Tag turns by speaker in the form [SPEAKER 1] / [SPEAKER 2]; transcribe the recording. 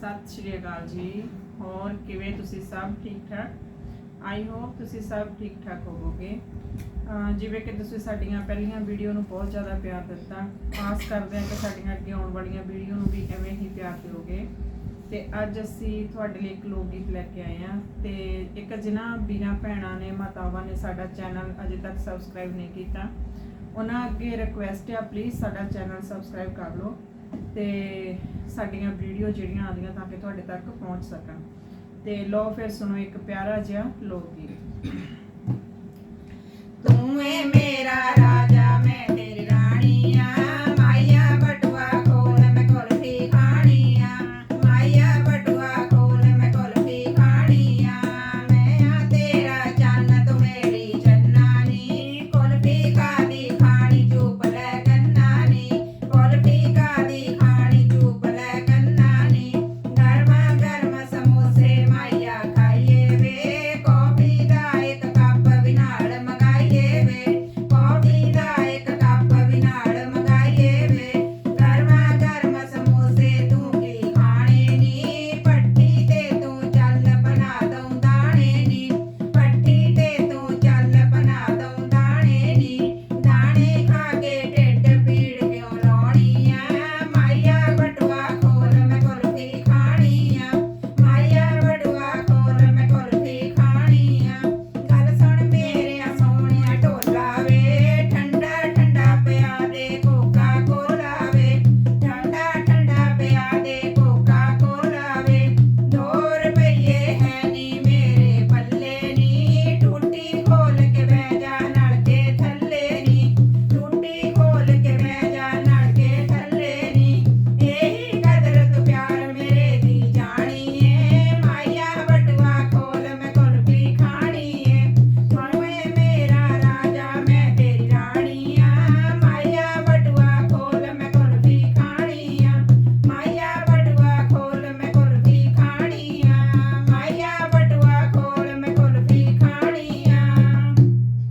[SPEAKER 1] ਸਤਿ ਸ਼੍ਰੀ ਅਕਾਲ ਜੀ। ਹੋਰ ਕਿਵੇਂ ਤੁਸੀਂ ਸਭ ਠੀਕ ਠਾਕ? ਆਈ ਹੋਪ ਤੁਸੀਂ ਸਭ ਠੀਕ ਠਾਕ ਹੋਵੋਗੇ। ਜਿਵੇਂ ਕਿ ਤੁਸੀਂ ਸਾਡੀਆਂ ਪਹਿਲੀਆਂ ਵੀਡੀਓ ਨੂੰ ਬਹੁਤ ਜ਼ਿਆਦਾ ਪਿਆਰ ਦਿੱਤਾ ਆਸ ਕਰਦੇ ਹਾਂ ਕਿ ਸਾਡੀਆਂ ਅੱਗੇ ਆਉਣ ਵਾਲੀਆਂ ਵੀਡੀਓ ਨੂੰ ਵੀ ਐਵੇਂ ਹੀ ਪਿਆਰ ਦਿਓਗੇ। ਤੇ ਅੱਜ ਅਸੀਂ ਤੁਹਾਡੇ ਲਈ ਇੱਕ ਲੋਕ ਗੀਤ ਲੈ ਕੇ ਆਏ ਹਾਂ ਤੇ ਇੱਕ ਜਿਨ੍ਹਾਂ ਵੀਰਾਂ ਭੈਣਾਂ ਨੇ, ਮਾਤਾਵਾਂ ਨੇ ਸਾਡਾ ਚੈਨਲ ਅਜੇ ਤੱਕ ਸਬਸਕ੍ਰਾਈਬ ਨਹੀਂ ਕੀਤਾ, ਉਹਨਾਂ ਅੱਗੇ ਰਿਕੁਐਸਟ ਆ ਪਲੀਜ਼ ਸਾਡਾ ਚੈਨਲ ਸਬਸਕ੍ਰਾਈਬ ਕਰ ਲਓ। ਤੇ ਸਾਡੀਆਂ ਵੀਡੀਓ ਜਿਹੜੀਆਂ ਆਉਂਦੀਆਂ ਤਾਂ ਕਿ ਤੁਹਾਡੇ ਤੱਕ ਪਹੁੰਚ ਸਕਣ। ਤੇ ਲੋ ਫਿਰ ਸੁਣੋ ਇੱਕ ਪਿਆਰਾ ਜਿਹਾ ਲੋਕ ਗੀਤ।